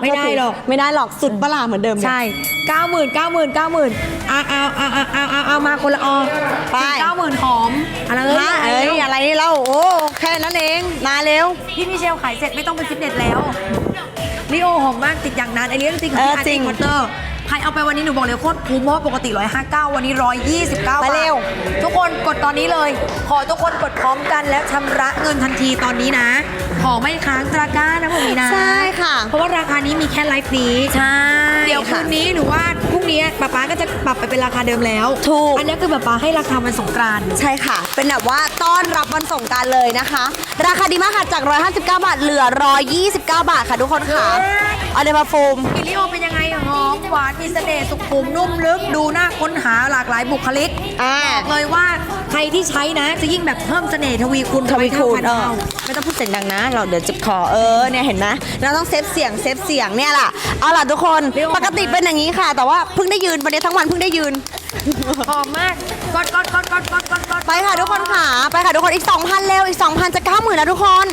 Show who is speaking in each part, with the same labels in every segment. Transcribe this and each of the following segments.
Speaker 1: ไม่ได้หรอก
Speaker 2: ไม่ได้หรอกสุดประหลาดเหมือนเดิมเนี่ย
Speaker 1: ใช่เก้าหมื่นเก้าหมื่นเก้าหมื่นเอาเอาเอาเอาเอาเอาเอามาคนละออ
Speaker 2: ไป
Speaker 1: เก้าหมื่นหอมอะไร
Speaker 2: ฮะเอ้ยอะไรนี่เล่าโอ้แค่นั้นเองมาเร็ว
Speaker 1: พี่มิเชลขายเสร็จไม่ต้องไปฟิตเนสแล้วลิโอหอมมากติดอย่างนั้นอันนี้เรื่องจริงของ
Speaker 2: เออ
Speaker 1: พี่อาร์
Speaker 2: จริ
Speaker 1: ติ
Speaker 2: ง
Speaker 1: คอเตอร์ ใครเอาไปวันนี้หนูบอกเลยโคตรคุ้มเพราะว่าปกติ 159 วันนี้ 129บาท
Speaker 2: ไปเร็ว
Speaker 1: ทุกคนกดตอนนี้เลย ขอทุกคนกดพร้อมกันแล้วชำระเงินทันทีตอนนี้นะ ขอไม่ค้างตะกร้านะพวกนี้นะ
Speaker 2: ใช่ค่ะ
Speaker 1: เพราะว่าราคานี้มีแค่ไลฟ์นี้
Speaker 2: ใช่
Speaker 1: เดี๋ยวคื
Speaker 2: ค่ะ
Speaker 1: นนี้หรือว่าพรุ่งนี้ป๊าป๊าก็จะปรับไปเป็นราคาเดิมแล้ว
Speaker 2: ถูก
Speaker 1: อันนี้คือป๊าป๊าให้ราคาวันสงกรานต์
Speaker 2: ใช่ค่ะ เป็นแบบว่าต้อนรับวันสงกรารเลยนะคะ ราคาดีมากค่ะจาก 159 บาทเหลือ 129 บาทค่ะทุกคนค่ะเอาเดมาโฟม
Speaker 1: กิลิโอเป็นยังไงหอมหวานมีเสน่ห์สุขุมนุ่มลึก ดูน่าค้นหาหลากหลายบุคลิก
Speaker 2: อ่า
Speaker 1: บอกเลยว่าใครที่ใช้นะ จะยิ่งแบบเพิ่มเสน่ห์ทวีคูณ
Speaker 2: ทวีคูณ
Speaker 1: ร้
Speaker 2: เอ
Speaker 1: อย
Speaker 2: อ
Speaker 1: เท่าพันเท่า
Speaker 2: ไม่ต้องพูดเสียงดังนะ เราเดี๋ยวเจ็บคอเออเนี่ยเห็นไหมเราต้องเซฟเสียงเซฟเสียงเนี่ยล่ะเอาล่ะทุกคนปกติเป็นอย่างนี้ค่ะ แต่ว่าเพิ่งได้ยืนวันนี้ทั้งวันเพิ่งได้ยืน
Speaker 1: หอมมากกดกดกดกดกดกดกด
Speaker 2: ไปค่ะทุกคนค่ะ ไปค่ะทุกคนอีก 2,000เร็วอีก 2,000 จะ 90,000แล้วทุกคน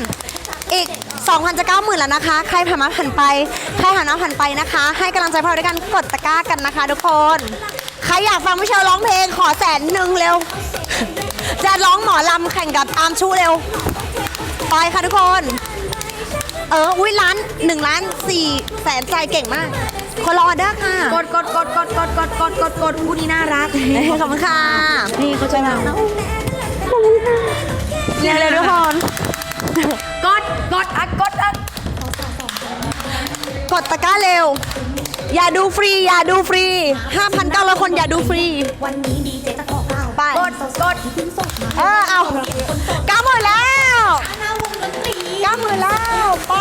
Speaker 2: อีก 2,000จะ90,000 แล้วนะคะ ใครผ่านมาผ่านไป ใครผ่านมาผ่านไปนะคะ ให้กำลังใจพวกเราด้วยกันกดตะกร้ากันนะคะ ทุกคน ใครอยากฟังพี่เชลร้องเพลงขอแสนหนึ่งเร็ว จะร้องหมอลำแข่งกับอาร์มชูเร็ว ไปค่ะทุกคน เออ อุ้ยล้านหนึ่งล้านสี่แสนใจเก่งมาก คนรอออเดอร์ค่ะ
Speaker 1: กดกดกดกดกดกดกดกดกดผู้นี้น่ารัก
Speaker 2: ขอบคุณค่ะ
Speaker 1: นี่เขาจะมา
Speaker 2: เร็วๆทุกคน
Speaker 1: กดกดอะกดอะ
Speaker 2: กดตะกร้าเร็ว อย่าดูฟรี อย่าดูฟรี 5,900 คนอย่าดูฟรี
Speaker 3: วันนี้ดีเจจะขอเล่า
Speaker 2: ไป
Speaker 1: กดกด
Speaker 2: เออเอาเก้าหมื่นแล้ว
Speaker 3: หน้าวงดนตรี
Speaker 2: เก้าหมื่นแล้วไป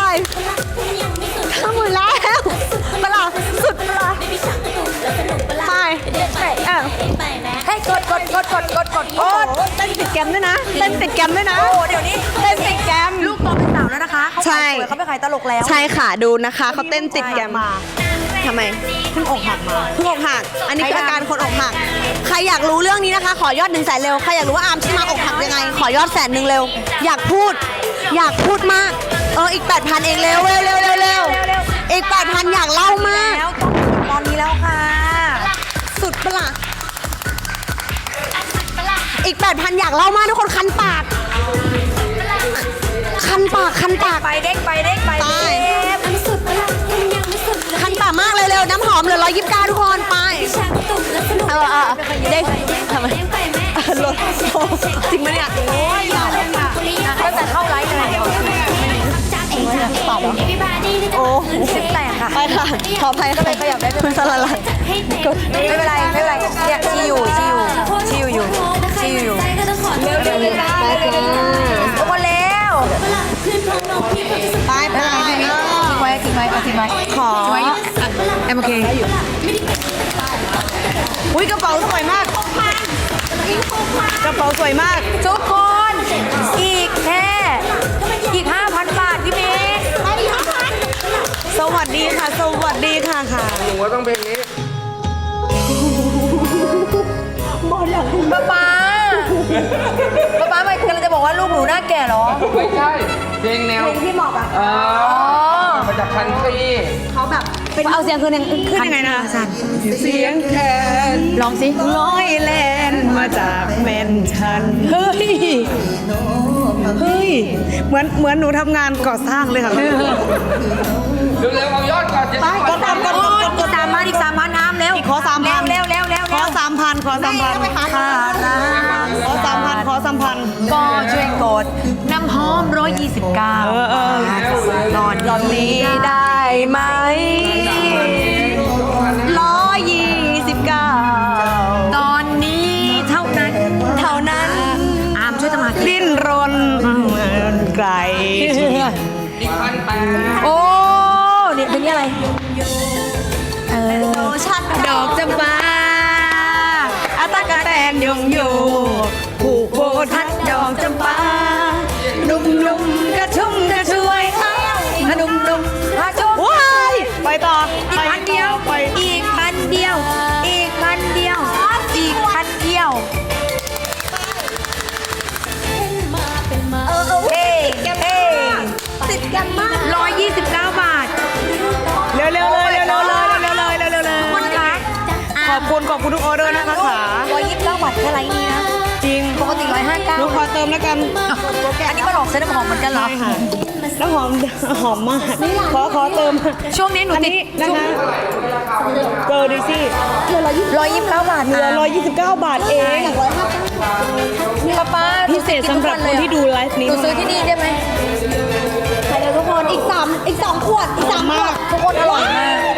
Speaker 2: กด
Speaker 3: กด
Speaker 1: กดกดกดกดกด
Speaker 2: เต้นติดแกมด้วยนะเต้นติดแกมด้วยนะ
Speaker 1: โอ้เดี๋ยวนี้
Speaker 2: เต้นติดแกม
Speaker 1: ลูกโตเป็นสาวแล้วนะคะเขา
Speaker 2: ใช่
Speaker 1: ขายสวยเขาไม่ขายตลกแล้ว
Speaker 2: ใช่ค่ะดูนะคะเขาเต้นติดแกมมาทำไม
Speaker 1: เพิ่งอกหักมา
Speaker 2: เพิ่งอกหัก อันนี้คืออาการคนอกหัก ใครอยากรู้เรื่องนี้นะคะ ขอยอดหนึ่งแสนเร็ว ใครอยากรู้ว่าอาร์มชิมาอกหักยังไง ขอยอดแสนหนึ่งเร็ว อยากพูด อยากพูดมาก เออ อีก 8,000 เองเร็วเร็วเร็วเร็วเร็วอีก 8,000 อยากเล่ามาก
Speaker 1: แล้วต้องกดตอนนี้แล้วค่ะ
Speaker 2: สุดประหล่ะ อีก 8,000 อยากเล่ามากทุกคนคันปาก คันปากคันปาก
Speaker 1: ไปเด้งไปเด้งไป
Speaker 2: ไป
Speaker 1: เด้ง
Speaker 3: ยังไม่สุดเปล่าคุณยังไม่สุด
Speaker 2: คันปากมากเลยเร็วน้ำหอมเหลือ129 ทุกคนไป
Speaker 3: พิชาสนุกแล้วสนุก
Speaker 2: เออเออเด้งทำไม
Speaker 3: เด้งไปแม่
Speaker 2: รถโอ้จริงไหมเนี่ย
Speaker 1: โอ้ยอย่าเลยค่ะตั้งแต่เข้าไลฟ์เลย
Speaker 3: จากเองจากเอง everybody ได้
Speaker 2: โอ้
Speaker 1: สิบแตกค่ะ
Speaker 2: ไปค่ะขออภัยค่ะคุณสลัด
Speaker 3: ให้เต็ม
Speaker 1: ไม่เป็นไรไม่เป็นไรเนี่ยชีอยู่ชีอยู่ชีอยู่อยู่ชีอยู่อยู่
Speaker 3: ใจก็ต้องขอเร็วเร็ว
Speaker 2: ไปค่ะ
Speaker 1: ทุกคนเร็ว
Speaker 3: ขึ้นพร้อมน้องพี่ก็จะ
Speaker 2: ไปไป
Speaker 1: ทิ้งไว้ทิ้งไว้เอาทิ้งไว้
Speaker 2: ขอ
Speaker 1: ทิ้งไว้เอ็มโอเค
Speaker 2: อุ้ยกระเป๋าสวยมากกระเป๋าสวยมาก
Speaker 1: ทุกคนอีกแค่อีก5,000บาทพี่เมย์
Speaker 2: สวัสดีค่ะ สวัสดีค่ะค่ะ
Speaker 4: หนูว่าต้องเพลงนี้
Speaker 1: ป๊าป๊า ป๊าป๊าไม่กำลังจะบอกว่าลูกหนูหน้าแก่เหรอ
Speaker 4: ไม่ใช่เพลงแนว
Speaker 2: เพลงที่เหมาะกับ
Speaker 4: เอ
Speaker 1: อ๋อ
Speaker 4: อมาจากคันทรี
Speaker 2: เขาแบบเป็นเอาเสียงคืนยังขึ้นยังไงนะ
Speaker 1: สั่น
Speaker 4: เสียงแคน
Speaker 1: ลองสิ
Speaker 2: ร้อยแลนมาจากแมนชันเฮ้ยเฮ้ยเหมือนเหมือนหนูทำงานก่อสร้างเลยค่ะ
Speaker 4: เร็วๆเอายอดก่อนจะ
Speaker 2: ไปกดกดกดกดกด
Speaker 1: อีกสามพันอีกสามพันน้ำเร็ว
Speaker 2: ขอสามพัน
Speaker 1: เร็วเร็วเร็ว
Speaker 2: ข
Speaker 1: เร็
Speaker 2: อ
Speaker 1: ว
Speaker 2: สามพันขอสามพัน
Speaker 1: ค่ะนะ
Speaker 2: ขอสามพันขอสามพัน
Speaker 1: ก็ช่วยกดน้ำหอม129
Speaker 2: เออเออ
Speaker 1: นอน
Speaker 2: ตอนนี้ได้ไหมร้อยยี่สิบเก้า
Speaker 1: ตอนนี้เท่านั้น
Speaker 2: เท่านั้น
Speaker 1: อามช่วยทำมา
Speaker 2: ดิ้นรนเหมือนไก่
Speaker 4: อีกพันแปด
Speaker 1: โอ้นี่เป็นอะไรเออ
Speaker 2: โลชั่น
Speaker 1: ดอกจำปา
Speaker 2: อาตากะแตน ยงอยู่ผูกโบทัดดอกจำปาหนุ่มๆกระชุ่มกระชวยเอ้า
Speaker 1: หนุ่มๆกระชุ่ม
Speaker 2: ว้ายไปต่อ
Speaker 1: อีกพันเดียว
Speaker 2: ไป
Speaker 1: อีกพันเดียว อีกพันเดียวอีกพันเดียว
Speaker 3: เออ
Speaker 1: เฮ้
Speaker 2: ติดกันมาก
Speaker 1: ร้อยยี่สิบเก้าบาท
Speaker 2: เร็
Speaker 5: วๆเลยเร็วๆเลยเร็วๆเลยเร็วๆเลย
Speaker 1: ข
Speaker 5: อบคุณขอบคุณทุกออเดอร์นะคะ
Speaker 1: แค่ไรนี้นะ
Speaker 5: จริง
Speaker 1: ปกติร้อยห้าเก้า
Speaker 5: หนูขอเติมแล้วกัน
Speaker 1: อันนี้มาหลอกซื้อน้ำหอมเหมือนกันเหรอ
Speaker 5: ใช่ค่ะน้ำหอมหอมมาก ขอขอเติม
Speaker 1: ช่วงนี้หนู
Speaker 5: อัน
Speaker 1: ติด
Speaker 5: นี้นะคะเกอร์ดิซี่
Speaker 1: ร้อยยี่สิบเก้าบาท
Speaker 5: เหลือ
Speaker 1: นะ
Speaker 5: 129บาทเอง
Speaker 1: ป้าป้า
Speaker 5: พิเศษสำหรับคนที่ดูไลฟ์นี้
Speaker 1: หนูซื้อที่นี่ได้ไหม
Speaker 5: ไปเลยทุกคนอีก3อีก2ขวดอีก3ขวด
Speaker 1: ทุกคนอร่อยมาก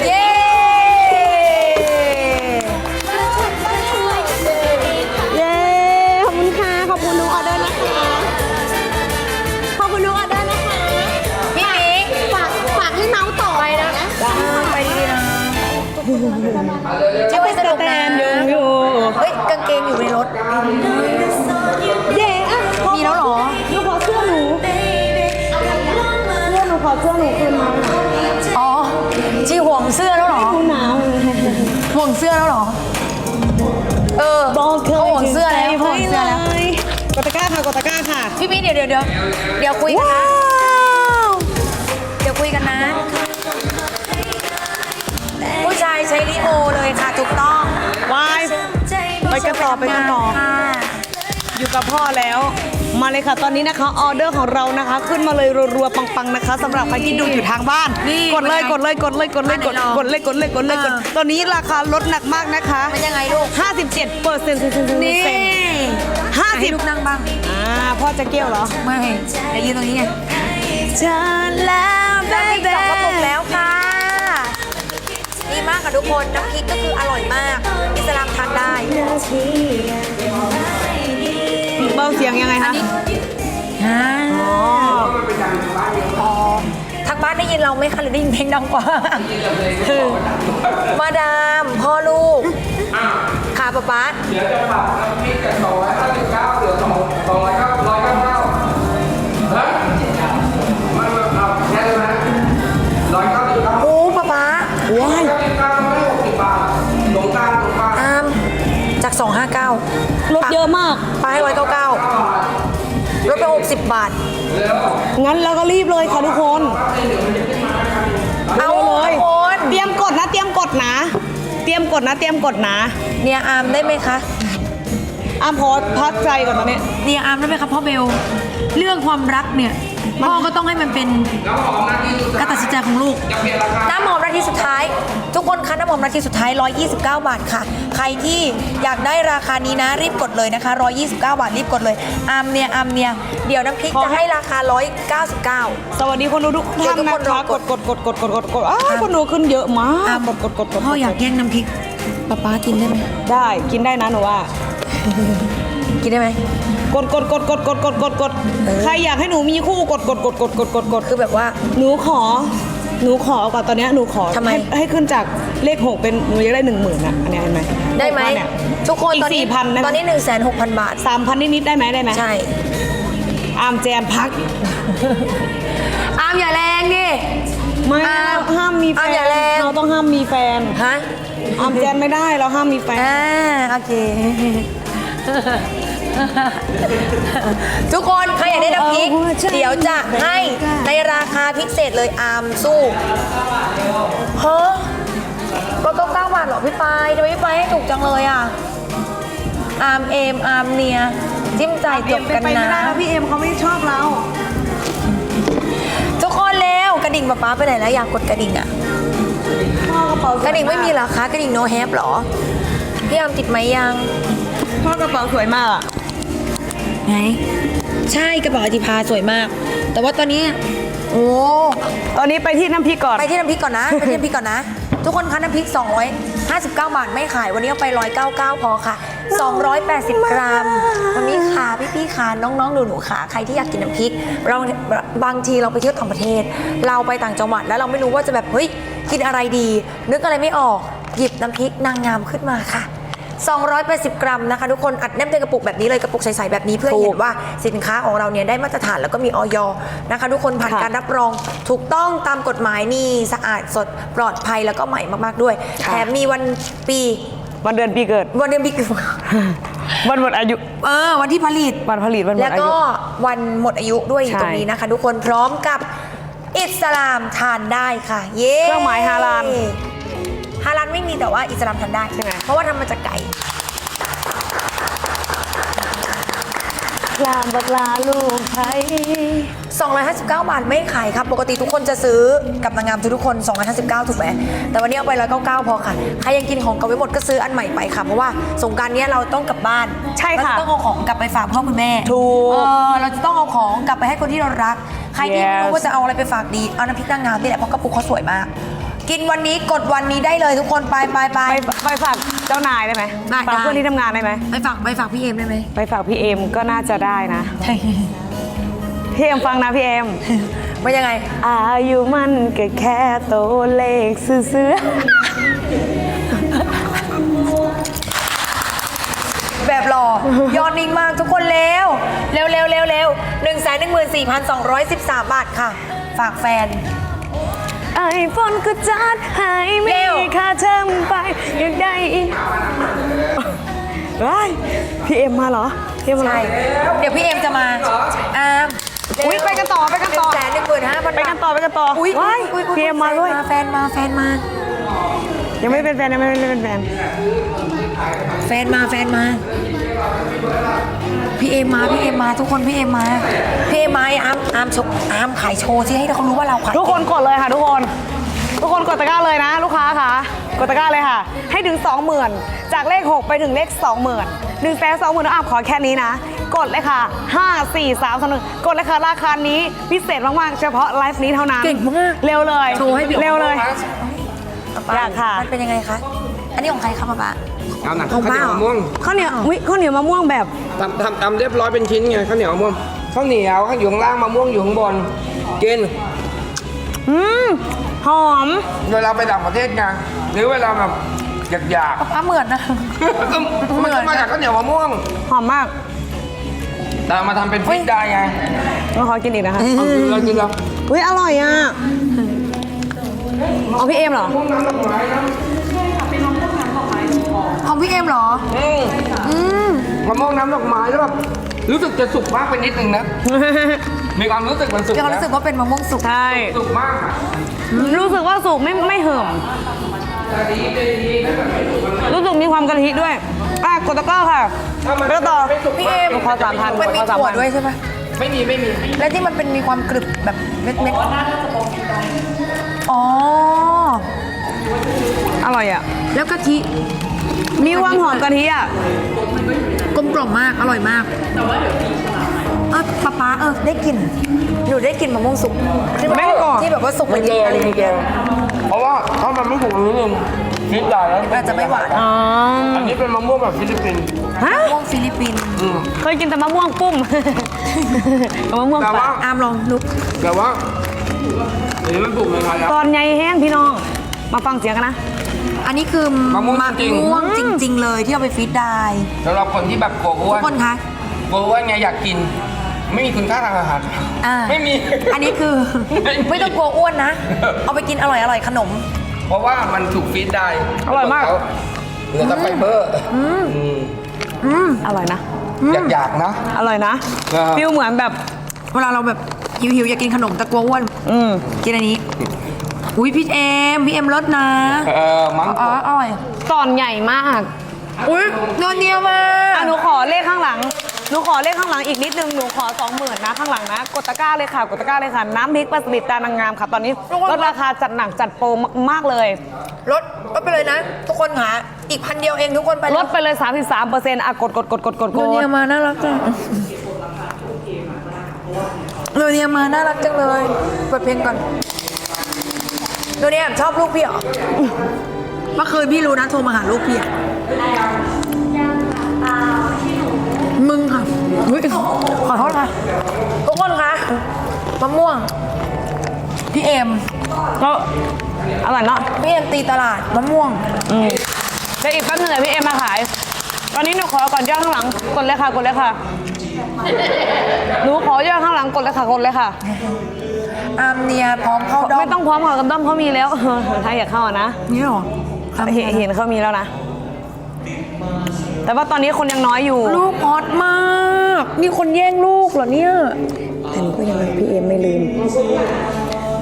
Speaker 1: เที่ยวให้สนุกนะ
Speaker 5: อยู่
Speaker 1: เฮ้ยกางเกงอยู่ในรถ
Speaker 5: เย้อะ
Speaker 1: มีแล้วเหรอ
Speaker 5: หนูขอเสื้อหนูเสื้อหนูขอเสื้อหนูคืนมา
Speaker 1: อ๋อจีห่วงเสื้อแล้วเหรอ
Speaker 5: หนูหนาว
Speaker 1: ห่วงเสื้อแล้วเหรอ เออ
Speaker 5: บอกเคย
Speaker 1: เขาห่วงเสื้อแล้ว
Speaker 5: ถึงใจ
Speaker 1: ห่วงเสื้อแล้ว
Speaker 5: ไว้กดตะกร้าค่ะกดตะกร้าค่ะ
Speaker 1: พี่มิ้นเดี๋ยวเดี๋ยวเดี๋ยวเดี๋ยวคุยกันนะ
Speaker 5: ว
Speaker 1: เดี๋ยวคุยกันนะ ชายใช้ลิโอเลยค่ะถูกต้อง
Speaker 5: วายไปกันต่อไปกันต่อ
Speaker 1: ค่ะ
Speaker 5: อยู่กับพ่อแล้ว มาเลยค่ะ ตอนนี้นะคะออเดอร์ของเรานะคะ ขึ้นมาเลยรัวๆปังๆนะคะสำหรับใครที่ดูอยู่ทางบ้าน
Speaker 1: นี่
Speaker 5: กดเลยกดเลยกดเลยกดเลยกด
Speaker 1: อันไหนลอง
Speaker 5: กดเลยกดเลยกดเลยกด
Speaker 1: อ่า
Speaker 5: ตอนนี้ราคาลดหนักมากนะคะ
Speaker 1: มันยังไงลูก
Speaker 5: 57เปอร์เซ็นต์
Speaker 1: นี่
Speaker 5: ห้าสิ
Speaker 1: ให้
Speaker 5: บ
Speaker 1: ลูกนั่งบ้าง
Speaker 5: อ่าพ่อจะเกี้ยวเหรอ
Speaker 1: ไม่เดี๋ยวยืนตรงนี้ไง
Speaker 5: เจอแล้ว
Speaker 1: น้ำพริกสองกระปุกแล้วค่ะดี มากค่ะทุกคนน้ำพริกก็คืออร่อยมากอิสลามทานได้
Speaker 5: เบาเสียงยังไงคะ
Speaker 1: อ๋อ
Speaker 5: อ๋อ
Speaker 1: อ๋อทางบ้านได้ยินเราไหมคะหรือได้ยินเพลงดังกว่ามาดามพ่อลูกค่ะป๊าป๊า
Speaker 4: เดี๋ยวจะปรับน้ำพริกจาก259เหลือ2 299 199เฮ้ยมันเอาแค่ไหม199
Speaker 1: โอ้ป๊าป๊า
Speaker 5: ว้าย
Speaker 1: 259
Speaker 5: ลดเยอะมาก
Speaker 1: ป้าย199ลดไป60 บาท
Speaker 5: งั้นเราก็รีบเลยค่ะทุกคน
Speaker 1: เอา
Speaker 5: เลย
Speaker 1: ทุกคน
Speaker 5: เตรียมกดนะ เตรียมกดนะ เตรียมกดนะ เตรียมกดนะ
Speaker 1: เนี่ยอามได้ไหมคะ
Speaker 5: อ้ามพอพักใจก่อนตอนนี้
Speaker 1: เนี่ยอามได้ไหมคะพ่อเบล เรื่องความรักเนี่ยพ่อก็ต้องให้มันเป็น
Speaker 4: แล้วหอมนาทีสุด
Speaker 1: การตัดสินใจของลูก
Speaker 4: จะเปลี่ยนราคา
Speaker 1: น้ำหอมนาทีสุดท้าย ทุกคนคะน้ำหอมนาทีสุดท้าย 129 บาทค่ะ ใครที่อยากได้ราคานี้นะรีบกดเลยนะคะ 129 บาทรีบกดเลยอามเนี่ยอามเนี่ยเดี๋ยวน้ำพริก
Speaker 5: ขอ
Speaker 1: จะ
Speaker 5: ให้
Speaker 1: ให้ราคา 199
Speaker 5: สวัสดีคนดูทุกท่าน
Speaker 1: เดี๋ยวทุก
Speaker 5: นะ
Speaker 1: คนรอ
Speaker 5: คะ
Speaker 1: ก
Speaker 5: ก
Speaker 1: ด
Speaker 5: ดกดกดกดกดกดกดอ้าวคนดูขึ้นเยอะมาก
Speaker 1: อาม
Speaker 5: กดกดกดกด
Speaker 1: พ่ออยากแย่งน้ำพริกป๊าป๊ากินได้ไหม
Speaker 5: ได้กินได้นะหนูว่า
Speaker 1: กินได้ไหม
Speaker 5: กดกดกดกดกดกดกดกดใครอยากให้หนูมีคู่กดกดกดกดกดกดกด
Speaker 1: คือแบบว่า
Speaker 5: หนูขอ หนูขอก่อนตอนเนี้ยหนูขอ
Speaker 1: ทำไม
Speaker 5: ให้ให้ขึ้นจากเลขหกเป็นหนูอยากได้หนึ่งหมื่นอะอันเนี้ยเห็นไหม
Speaker 1: ได้ไหม
Speaker 5: เนี่ย
Speaker 1: ทุกคน
Speaker 5: อีก
Speaker 1: ตอนนี้
Speaker 5: สี่พันนะ
Speaker 1: ตอนนี้1 6 0 0 0บาท
Speaker 5: สามพันนิดๆได้ไหมได้ไหม
Speaker 1: ใช่
Speaker 5: อามแจมพัก
Speaker 1: อามอย่าแรงดิ
Speaker 5: ไม่
Speaker 1: อาม
Speaker 5: ห้ามมีแฟ
Speaker 1: อามอย่านแรง
Speaker 5: เราต้องห้ามมีแฟน
Speaker 1: ฮะ
Speaker 5: อามแจมไม่ได้เราห้ามมีแฟน
Speaker 1: อ่าโอเค ทุกคนใครอยากได้น้ำพริกเดี๋ยวจะให้ในราคาพิเศษเลยอาร์มสู้ฮะก็เก้าเก้าบาทเหรอพี่ปายทำไมพี่ปายให้ถูกจังเลยอะ อาร์มเอมอาร์มเนีย จิ้มใจายจบกัน
Speaker 5: ไปไม่ได้
Speaker 1: นะ
Speaker 5: นะ พี่เอ็มเขาไม่ชอบเรา
Speaker 1: ทุกคนเร็วกระดิ่งป๊าป๊าไปไหนแล้วอยากกดกระดิ่งอะ
Speaker 5: พ่อกระเป๋าก
Speaker 1: ระดิ่งไม่มีเหรอคะกระดิ่งโนแฮปหรอ พี่อาร์มติดไหมยัง
Speaker 5: พ่อกระเป๋าสวยมากอะ
Speaker 1: ไหนใช่กระเป๋าอธิพาสวยมาก แต่ว่าตอนนี้ โอ้
Speaker 5: ตอนนี้ไปที่น้ำพริกก่อน
Speaker 1: ไปที่น้ำพริกก่อนนะ ไปที่น้ำพริกก่อนนะ ทุกคนคะน้ำพริก 259 บาทไม่ขาย วันนี้เอาไป 199 พอค่ะ 280 กรัม วันนี้ค่ะพี่ๆค่ะน้องๆหนูๆค่ะ ใครที่อยากกินน้ำพริก เราบางทีเราไปเที่ยวต่างประเทศ เราไปต่างจังหวัดแล้วเราไม่รู้ว่าจะแบบเฮ้ย กินอะไรดี นึกอะไรไม่ออก หยิบน้ำพริกนางงามขึ้นมาค่ะ 280 กรัมนะคะ ทุกคนอัดแนบในกระปุกแบบนี้เลยกระปุกใสๆแบบนี้เพื่อให้เห็นว่าสินค้าของเราเนี่ยได้มาตรฐานแล้วก็มีออยนะคะ ทุกคนผ่าน
Speaker 5: ค่ะ
Speaker 1: การรับรองถูกต้องตามกฎหมายนี่สะอาดสดปลอดภัยแล้วก็ใหม่มากๆด้วย
Speaker 5: ค่ะ
Speaker 1: แถมมีวันปี
Speaker 5: วันเดือนปีเกิด
Speaker 1: วันเดือนปีเกิด
Speaker 5: วันหมดอายุ
Speaker 1: เออวันที่ผลิต
Speaker 5: วันผลิตวันหม
Speaker 1: แล้ว
Speaker 5: ดอายุ
Speaker 1: ก็วันหมดอายุด้วยอยู่
Speaker 5: ใช่
Speaker 1: ตรงนี้นะคะ ทุกคนพร้อมกับ อิสลามทานได้ค่ะ เย้
Speaker 5: เครื่องหมายฮาลาล
Speaker 1: ฮาลานไม่มีแต่ว่าอิสลามทานได้
Speaker 5: ใช่ไหม
Speaker 1: เพราะว่าทำมาจากไก่
Speaker 5: ลาบักลาลูกไทย
Speaker 1: 259 บาทไม่ขายครับ ปกติทุกคนจะซื้อกับนางงามทุกๆคน 259 ถูกไหม แต่วันนี้เอาไป 199 พอค่ะ ใครยังกินของเก่าไม่หมดก็ซื้ออันใหม่ไปค่ะ เพราะว่าสงกรารนี้ยเราต้องกลับบ้าน
Speaker 5: ใช่ค่ะ
Speaker 1: เราจต้องเอาของกลับไปฝากพ่อคุณแม่
Speaker 5: ถูก
Speaker 1: เออเราจะต้องเอาของกลับไปให้คนที่เรารัก ใครที่ไม่รู้
Speaker 5: Yes
Speaker 1: ว่าจะเอาอะไรไปฝากดี เอาน้ำพริกนางงามนี่แหละเพราะกระปุกเขาสวยมาก กินวันนี้กดวันนี้ได้เลยทุกคนไปไปไป
Speaker 5: ไปไปฝากเจ้านายได้ไหม
Speaker 1: ได้
Speaker 5: ฝาก
Speaker 1: ได้
Speaker 5: เพื่อนที่ทำงานได้ไหม
Speaker 1: ไปฝากไปฝากพี่เอมได้ไหม
Speaker 5: ไปฝากพี่เอมก็น่าจะได้นะ พี่เอมฟังนะพี่เอม
Speaker 1: ว่ายังไง
Speaker 5: อายุมันก็แค่ตัวเลขซื้อ
Speaker 1: แบบ หล่อ ยอดนิ่งมากทุกคนเร็ว เร็วเร็วเร็วเร็วหนึ่งแสนหนึ่งหมื่นสี่พันสองร้อยสิบสามบาทค่ะ ฝากแฟน
Speaker 5: ไอโฟนก็จัดให้ไม่
Speaker 1: เร็ว
Speaker 5: มีค่าเทอมไปอยากได้อีกว้ายพี่เอ็มมาเหรอพี่เอ็มมาเหรอ
Speaker 1: ใช่เดี๋ยวพี่เอ็มจะมาอาม
Speaker 5: อุ๊ยไปกันต่อไปกันต่อ
Speaker 1: แสนหนึ่งหมื่นห้าพัน
Speaker 5: ไปกันต่อไปกันต่อ
Speaker 1: อุ้ย
Speaker 5: ว้าย
Speaker 1: อุ๊ยอุ๊ย
Speaker 5: พี่เอ็มมาด้วย
Speaker 1: แฟนมาแฟนมา
Speaker 5: ยังไม่เป็นแฟนยังไม่เป็นแฟน
Speaker 1: แฟนมาแฟนมา พี่เอ็มมาพี่เอ็มมาทุกคนพี่เอ็มมาพี่เอ็มมาไอ้อามอามโชว์อามขายโชว์ที่ให้เขารู้ว่าเราขาย
Speaker 5: ทุกคนกดเลยค่ะทุกคน ทุกคนกดตะกร้าเลยนะ ลูกค้าค่ะ กดตะกร้าเลยค่ะ ให้ถึง 20,000 จากเลข 6 ไปถึงเลข 20,000 1แสน20,000น้องอัพขอแค่นี้นะ กดเลยค่ะ 5 4 3 2 1กดเลยค่ะ ราคานี้พิเศษมาก ๆ เฉพาะไลฟ์นี้เท่านั้น
Speaker 1: เก่งมาก
Speaker 5: เร็วเลย
Speaker 1: โชว์ให้พี่
Speaker 5: เร็วเลยอยากค่ะ
Speaker 1: มันเป็นยังไงคะ อันนี้ของใครคะป๊าป๊า
Speaker 4: เอาหนัง
Speaker 1: ของ
Speaker 4: ข้าวเหนียว
Speaker 1: บ้า
Speaker 4: มะม่วง
Speaker 5: ข้าวเหนียวอุ๊ยข้าวเหนียวมะม่วงแบบ
Speaker 4: ทำทำทำเรียบร้อยเป็นชิ้นไงข้าวเหนียวมะม่วงข้าวเหนียวข้างอยู่ข้างล่างมะม่วงอยู่ข้างบนกิน
Speaker 5: อืมหอม
Speaker 4: เวลาไปต่างประเทศไงหรือเวลาแบบอยาก
Speaker 1: ป๊าเหมือนนะ
Speaker 4: ๆก็มันก็มาจากข้าวเหนียวมะม่วง
Speaker 5: หอมมาก
Speaker 4: แต่เอามาทำเป็นพริกได้ไง
Speaker 5: มาขอกินอีกนะคะ
Speaker 4: เอากินแล้วกินแล้ว
Speaker 5: อุ้ยอร่อยอะเอาพี่เอมเหรอ
Speaker 1: ของพี่เอ็มเหรอ
Speaker 4: อืม
Speaker 1: อืม
Speaker 4: มะม่วงน้ำดอกไม้แล้วแบบรู้สึกจะสุกมากไปนิดนึงนะ มีความรู้สึกมันสุก
Speaker 1: เดี๋ยวเขา
Speaker 4: นะ
Speaker 1: รู้สึกว่าเป็นมะม่วงสุก
Speaker 5: ใช่
Speaker 4: สุกมากอะ
Speaker 5: รู้สึกว่าสุกไม่ไม่เหิมรู้สึกมีความกะทิด้วยอะกดตะกร้าค่ะ
Speaker 4: ถ้ามัน
Speaker 5: ไปต่อ
Speaker 4: ไม่สุก
Speaker 1: พี่เอ็ม
Speaker 5: ขอสามพัน
Speaker 1: มันมี
Speaker 5: ขอสาม
Speaker 1: ถั่ว
Speaker 5: พัน
Speaker 1: ด้วยใช่ปะ
Speaker 4: ไม่มีไม่มี
Speaker 1: และที่มันเป็นมีความกรึบแบบเม็ดเม็ดๆอ๋อ
Speaker 5: อร่อยอะ
Speaker 1: แล้วกะทิ
Speaker 5: มีความหอมกะทิอะ
Speaker 1: กลมกล่อมมาก อร่อยมากเออป๊าป๊าเออได้กลิ่นหนูได้กลิ่นมะม่วงสุกที่แบบ
Speaker 5: แม่ก่อน
Speaker 1: ที่แบบว่าสุก
Speaker 4: มัน
Speaker 1: เย็น
Speaker 4: แกง
Speaker 1: อะไร
Speaker 4: มันแก
Speaker 1: เงี้ย
Speaker 4: งเพราะว่าถ้ามันไม่สุกนิดนึงนิดใหญ่แล้ว
Speaker 1: อาจจะไม่หวาน
Speaker 5: อ๋อ
Speaker 4: อันนี้เป็นมะม่วงแบบฟิลิปปินส์
Speaker 5: ฮะ
Speaker 1: มะม่วงฟิลิปปินส์
Speaker 4: อืม
Speaker 5: เคยกินแต่มะม่วงปุ้มกับมะม่วง
Speaker 4: แต่
Speaker 5: ปั
Speaker 4: ว่า
Speaker 5: ด
Speaker 1: อามลองนุก
Speaker 4: แต่ว่าอันนี้มันปลูกในไทยแล้ว
Speaker 5: ตอนใหญ่แห้งพี่น้อง มาฟังเสียงกันนะ
Speaker 1: อันนี้คือ
Speaker 4: มะม่วงจริง
Speaker 1: มะม่วงจริง ๆ เลยที่เอาไปฟีดได้
Speaker 4: สำหรับคนที่แบบกลัวอ้
Speaker 1: ทุ
Speaker 4: ว
Speaker 1: ก
Speaker 4: น
Speaker 1: คนคะ
Speaker 4: กลัวอ้วนไงอยากกิน ไม่มีคุณค่าทางอาหาร
Speaker 1: อ่า
Speaker 4: ไม่มี
Speaker 1: อันนี้คือ
Speaker 4: ไม่มี
Speaker 1: ไม่ต้องกลัวอ้วนนะ เอาไปกินอร่อยอร่อยๆขนม
Speaker 4: เพราะว่ามันถูกฟีดได้
Speaker 5: อร่อยมาก
Speaker 4: เหลือแต่ไฟเบอร์อืม
Speaker 1: อืม
Speaker 5: อร่อยนะ
Speaker 4: อยากๆนะ
Speaker 5: อร่อยนะ
Speaker 4: ครับ
Speaker 5: ฟิลเหมือนแบบ
Speaker 1: เวลาเราแบบหิวๆอยากกินขนมแต่กลัวอ้วน
Speaker 5: อืม
Speaker 1: กินอันนี้ อุ้ยพี่เอ็มพี่เอ็มรสนะ
Speaker 4: เออมั้ง
Speaker 1: อ๋ออร่อย
Speaker 5: ตอนใหญ่มาก
Speaker 1: อุ้ยโดนเนียมา
Speaker 5: อะหนูขอเลขข้างหลัง หนูขอเลขข้างหลังอีกนิดนึง หนูขอสองหมื่นนะข้างหลังนะ กดตะกร้าเลยค่ะ กดตะกร้าเลยค่ะ น้ำพริกปลาสลิดตานางงามค่ะ ตอนนี้ลดราคาจัดหนักจัดโปรมากๆเลย
Speaker 1: ลดลดไปเลยนะ ทุกคนหาอีกพันเดียวเองทุกคนไป
Speaker 5: ลดไปเลย 33เปอร์เซ็นต์อะกดกดกดกดกดก
Speaker 1: โดนเนียมาน่ารักจังโดนเนียมาน่ารักจังเลยเปิดเพลงก่อน โดนเนียชอบลูกพี่เหรอ เมื่อคืนพี่รู้นะโทรมาหาลูกพี่อะมึงค่ะอุ๊ยขอโทษค่ะทุกคนคะมะม่วง พี่เอ็ม
Speaker 5: ก็อร่อยเนาะ
Speaker 1: พี่เอ็มตีตลาดมะม่วง
Speaker 5: อืมเดี๋ยวอีกแป๊บนึงเดี๋ยวพี่เอ็มมาขาย ตอนนี้หนูขอก่อนยอดข้างหลัง กดเลยค่ะ กดเลยค่ะ หนูขอยอดข้างหลังกดเลยค่ะกดเลยค่ะ
Speaker 1: อามเนียพร้อมเข้าดอม
Speaker 5: ไม่ต้องพร้อมกับกันด้อมเขามีแล้วถ้าอยากเข้าอะนะ
Speaker 1: นี่หรอ
Speaker 5: เห็นเห็นเขามีแล้วนะ แต่ว่าตอนนี้คนยังน้อยอยู่
Speaker 1: ลูกฮอตมาก มีคนแย่งลูกเหรอเนี่ย
Speaker 5: แต่หนูก็ยังรักพี่เอ็มไม่ลืม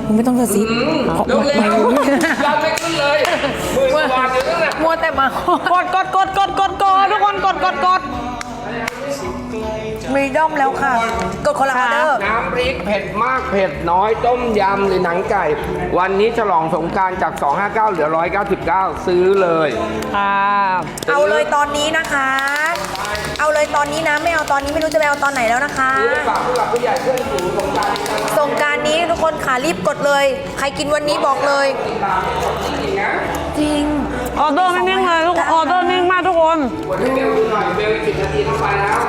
Speaker 1: มึงไม่ต้องกระซิบเพราะ
Speaker 4: เร็ว
Speaker 1: มัน
Speaker 4: เร็
Speaker 1: ไม่
Speaker 4: ว
Speaker 1: รู้
Speaker 4: ยอดไม่ขึ้นเลยหมื่นกว่า
Speaker 1: ว่าแต่มา
Speaker 5: กดกดกดกดกดกดทุกคนกดกดกด
Speaker 1: มีด้อมแล้วค่ะ กดคนละออเดอร์
Speaker 4: น้ำพริกเผ็ดมากเผ็ดน้อยต้มยำหรือหนังไก่ วันนี้ฉลองสงกรารจาก 259 เหลือ 199 ซื้อเลย
Speaker 5: ค่ะ
Speaker 1: เอาเลยตอนนี้นะคะ เอาเลยตอนนี้นะไม่เอาตอนนี้ไม่รู้จะไปเอาตอนไหนแล้วนะคะ
Speaker 4: ซื้อไปฝากผู้หลักผู้ใหญ่เพื่อนฝูงสงกราร
Speaker 1: สงกรารนี้ทุกคนขารีบกดเลย ใครกินวันนี้บอกเลย
Speaker 4: จริงนะ
Speaker 1: จริง
Speaker 5: ออเดอร์ไม่นิ่งเลยทุกออเดอร์นิ่งมากทุกคน
Speaker 4: วันนี้เบลดูหน่อยเบลอีกสิบนาทีต้องไปแล้ว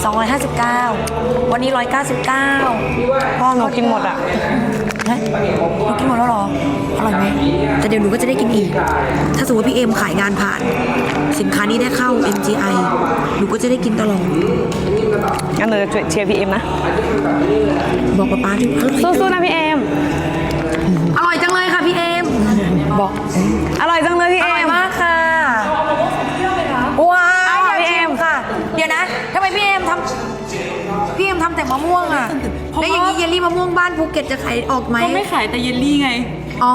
Speaker 1: 259 วันนี้ 199
Speaker 5: พ่อหนูกินหมดอะ
Speaker 1: นะหนูกินหมดแล้วเหรอ อร่อยไหมแต่เดี๋ยวหนูก็จะได้กินอีก ถ้าสมมติว่าพี่เอ็มขายงานผ่าน สินค้านี้ได้เข้า MGI หนูก็จะได้กินตลอด
Speaker 5: งั้นหนูจะเชียร์พี่เอ็มนะ
Speaker 1: บอกป๊าป๊าที่อร่อย
Speaker 5: สู้ๆนะพี่เอ็ม
Speaker 1: อร่อยจังเลยค่ะพี่เอ็มบอก
Speaker 5: อร่อยจังเลยพี่
Speaker 1: อ
Speaker 5: เอ็
Speaker 1: ร่อย
Speaker 5: ม
Speaker 1: มากค่ะ
Speaker 5: พี่เอ็
Speaker 1: มทำแต่มะม่วงอะแล้วอย่างนี้เยลลี่มะม่วงบ้านภูเก็ตจะขายออกไหม
Speaker 6: ก็ไม่ขายแต่เยลลี่ไง
Speaker 1: อ๋อ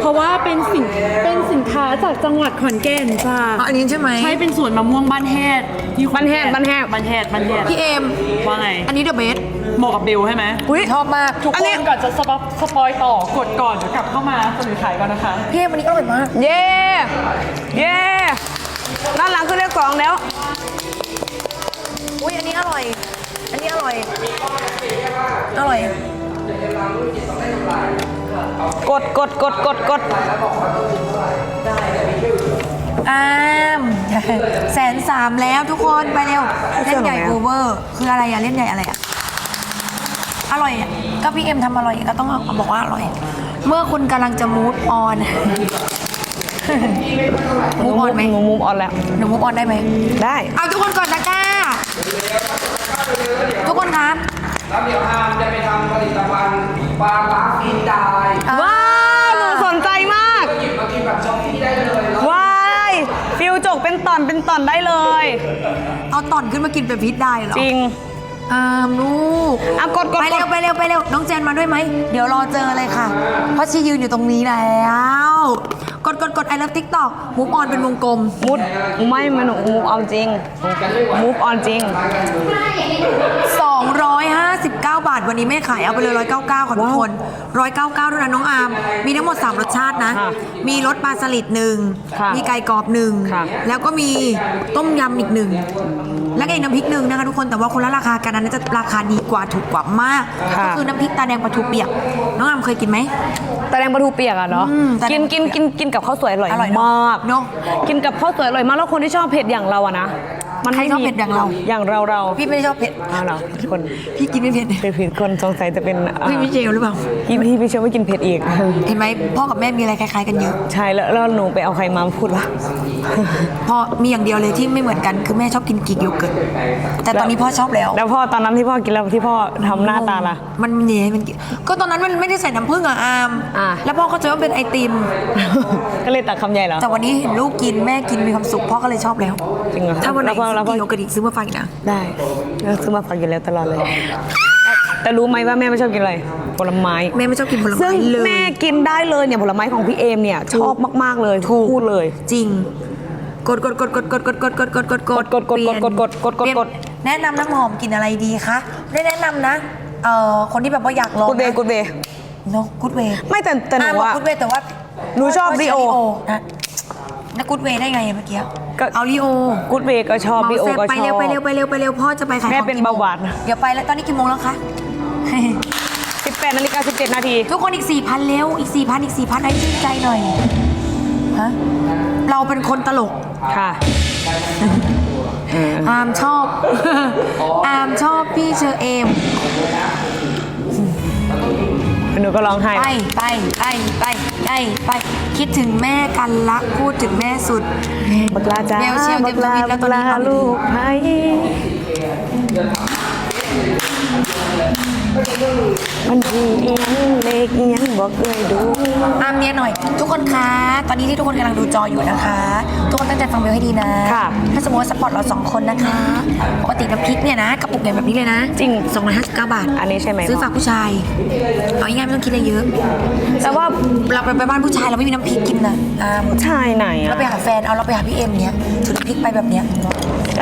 Speaker 6: เพราะว่าเป็นสินเป็นสินค้าจากจังหวัดขอนแก่นจ้า
Speaker 1: อ๋ออันนี้ใช่ไหม
Speaker 6: ใช่เป็นสวนมะม่วงบ้านแฮดที่ขอ
Speaker 5: บ้านแฮดบ้านแฮด
Speaker 6: บ้านแฮดบ้านแฮด
Speaker 1: พี่เอ็ม
Speaker 6: ว่าไง
Speaker 1: อันนี้เดอะเบส
Speaker 6: เหมาะกับเบลใช่ไหม
Speaker 1: ชอบมาก
Speaker 6: ทุก
Speaker 5: อั
Speaker 6: คน
Speaker 5: นี้
Speaker 6: ก่อนจะสปอสปอยต่อกดก่อนเดี๋ยวกลับเข้ามาเสนอขายก่อนนะคะ
Speaker 1: พี่เอ็มอันนี้อร่อยมาก
Speaker 5: เย้เย้ด้านหลังคือเลขสองแล้ว
Speaker 1: อันนี้อร่อยอร่อย
Speaker 5: กดกดกดกดกด
Speaker 1: อามแสนสามแล้วทุกคนไปเร็ว เล่นใหญ่โอเวอร์ คืออะไรอะเล่นใหญ่อะไรอะอร่อยอะก็พี่เอ็มทำอร่อยก็ต้องบอกว่าอร่อย เมื่อคุณกำลังจะมูฟออนมูฟออนไหม
Speaker 5: หนูมุมออนแล้ว
Speaker 1: หนูมูฟออนได้ไหม
Speaker 5: ได้
Speaker 1: เอาทุกคนก่อนตะกร้า ทุกคนครับ
Speaker 4: แล้วเดี๋ยวอามจะไปทำผลิตภัณฑ์ปลาล้าฟีนได้
Speaker 5: ว้าวหนูสนใจมาก
Speaker 4: หยิบมากินแบบช็อปที่ได้เลยแล้ว
Speaker 5: ว้ายฟิวจกเป็นตอนเป็นตอนได้เลย
Speaker 1: เอาต่อนขึ้นมากินเป็นพิษได้เหรอ
Speaker 5: จริง
Speaker 1: อามลูก
Speaker 5: อะกดกด
Speaker 1: ไป
Speaker 5: ก
Speaker 1: เร็
Speaker 5: ด
Speaker 1: วไปเร็วไปเร็วน้องเจนมาด้วยไหมเดี๋ยวรอเจอเลยค่ะ เพราะชียืนอยู่ตรงนี้แล้ว กดกดกดไอเลิฟทิกตอกมูฟออนเป็นวงกลม
Speaker 5: มุดไม่มันหนูมูฟออนจริงมูฟออนจริง
Speaker 1: 259 บาท วันนี้ไม่ขายเอาไปเลย 199ค่ะทุกคน 199ด้วยนะน้องอาร์มมีทั้งหมด 3 รสชาตินะ
Speaker 5: ค่ะ
Speaker 1: มีรสปลาสลิดหนึ่ง
Speaker 5: ค่ะ
Speaker 1: มีไก่กรอบหนึ่ง
Speaker 5: ค่ะ
Speaker 1: แล้วก็มีต้มยำอีกหนึ่งแล้วก็อีกน้ำพริกหนึ่งนะคะทุกคนแต่ว่าคนละราคากันนั้นจะราคาดีกว่าถูกกว่ามากก็คือน้ำพริกตาแดงปลาทูเปียก น้องอาร์มเคยกินไหม
Speaker 5: ตะแดงปลาทูเปียกอะเนาะ
Speaker 1: อืมตะแด
Speaker 5: กิ
Speaker 1: ง
Speaker 5: นกินกินกินกับข้าวสวยอร่อย
Speaker 1: อร่อยเนอะ
Speaker 5: มาก
Speaker 1: เนอะ
Speaker 5: กินกับข้าวสวยอร่อยมากแล้วคนที่ชอบเผ็ดอย่างเราอะนะ มัน
Speaker 1: ใครชอบเผ็ดอย่างเรา
Speaker 5: อย่างเราเรา
Speaker 1: พี่ไม่ได้ชอบเผ็ด
Speaker 5: อ้าวเหรอคน
Speaker 1: พี่กินไม่เผ็ด
Speaker 5: เป็นผิดคนสงสัยจะเป็นอ่า
Speaker 1: พี่ไม่เจลหรือเปล่า
Speaker 5: พี่พี่พี่เชื่อว่ากินเผ็ดอีก
Speaker 1: เห็นไหมพ่อกับแม่มีอะไรคล้ายๆกันเยอะ
Speaker 5: ใช่แล้วแล้วหนูไปเอาใครมาพูดวะ
Speaker 1: พ่อมีอย่างเดียวเลยที่ไม่เหมือนกันคือแม่ชอบกินกรีกโยเกิร์ตแต่ตอนนี้พ่อชอบแล้ว
Speaker 5: แล้วพ่อตอนนั้นที่พ่อกินแล้วที่พ่อทำหน้าตาล่ะ
Speaker 1: มันเนี่ยมันกินก็ตอนนั้นมันไม่ได้ใส่น้ำผึ้งอะอาม
Speaker 5: อะ
Speaker 1: แล้วพ่อก็จะว่าเป็นไอติม
Speaker 5: ก็เลยตักคำใหญ่เหรอ
Speaker 1: แต่วันนี้เห็นลูกกินแม่กินมีความสุขพ่อก็เลยชอบแล้ว
Speaker 5: จริงเหรอ
Speaker 1: ถ้าวันไหน
Speaker 5: แล้วพ่อ
Speaker 1: ซื้
Speaker 5: แล้วพ่อ
Speaker 1: อกินโยเกิร์ตอีกซื้อมาฝากอีกนะ
Speaker 5: ได้แล้วซื้อมาฝากอยู่แล้วตลอดเลย แต่รู้ไหมว่าแม่ไม่ชอบกินอะไรผลไม้
Speaker 1: แม่ไม่ชอบกินผล
Speaker 5: ซึ่
Speaker 1: ไม้
Speaker 5: ง
Speaker 1: เลย
Speaker 5: แม่กินได้เลยเนี่ยผลไม้ของพี่เอมเนี่ยชอบมาก ๆ เลย
Speaker 1: ถูก
Speaker 5: พูดเลย
Speaker 1: จริง กดกดกดกดกดกดกดกดกดกดกด
Speaker 5: กดกดกด
Speaker 1: เปลี่ยน
Speaker 5: กดกดกดกด
Speaker 1: เปลี่ยน
Speaker 5: กด
Speaker 1: แนะนำน้ำหอมกลินอะไรดีคะไม่แนะนำนะเอ่อคนที่แบบว่าอยากลอง
Speaker 5: กูเดย์กูเดย์
Speaker 1: เนาะกูดเวย์
Speaker 5: ไม่แต่แต่หนู
Speaker 1: บอก
Speaker 5: อะ
Speaker 1: กูดเวย์แต่ว่า
Speaker 5: หนูชอบ Rio
Speaker 1: นะ แล้วกูดเวย์ได้ไงเมื่อกี้
Speaker 5: ก็
Speaker 1: เอาลีโอ
Speaker 5: กูดเวย์ก็ชอบบีโอ
Speaker 1: เมาส์
Speaker 5: ก็
Speaker 1: เซ็ตไป
Speaker 5: ชอ
Speaker 1: เร็ว
Speaker 5: บ
Speaker 1: ไปเร็วไปเร็วไปเร็วพ่อจะไปขาย
Speaker 5: แม่
Speaker 1: ของ
Speaker 5: เป็น
Speaker 1: กี่โมง
Speaker 5: เบาหวาน
Speaker 1: เดี๋ยวไปแล้วตอนนี้กี่โมงแล้วคะ
Speaker 5: 18นาฬิกา17 นาที
Speaker 1: ทุกคนอีก 4,000เร็วอีก 4,000 อีก 4,000ให้ชื่นใจหน่อยฮะเราเป็นคนตลก
Speaker 5: ค่ะ
Speaker 1: อามชอบ อามชอบพี่เชอเอม
Speaker 5: หนูก็ร้องไห้
Speaker 1: ไป ไป ไป ไป ไป ไป คิดถึงแม่กันละพูดถึงแม่สุด
Speaker 5: บักลาจ้า
Speaker 1: แมวเชียว
Speaker 5: บั
Speaker 1: เต็ม
Speaker 5: ก
Speaker 1: ส
Speaker 5: ลา
Speaker 1: วิตช์แล้วตอนนี้
Speaker 5: บักลา
Speaker 1: เรา
Speaker 5: ลูกไทย มันดีอีหยังเล็กอีหยังบอกเลยดู
Speaker 1: อามเนียนๆหน่อย ทุกคนคะ ตอนนี้ที่ทุกคนกำลังดูจออยู่นะคะ ทุกคนตั้งใจฟังเบลให้ดีนะ
Speaker 5: ค่ะ
Speaker 1: ถ้าสมมติว่าสปอร์ตเราสองคนนะคะ ปกติน้ำพริกเนี่ยนะกระปุกใหญ่แบบนี้เลยนะ
Speaker 5: จริง
Speaker 1: 259 บาท
Speaker 5: อันนี้ใช่ไหม
Speaker 1: ซื้อฝากผู้ชาย เอาง่ายๆไม่ต้องคิดอะไรเยอะ
Speaker 5: แต่ว่า
Speaker 1: เราไปไปบ้านผู้ชายเราไม่มีน้ำพริกกินนะอ่า
Speaker 5: ชายไหน
Speaker 1: เรา
Speaker 5: อะ
Speaker 1: ไปหาแฟน เอาเราไปหาพี่เอ็มเนี้ยถือน้ำพริกไปแบบเนี้ย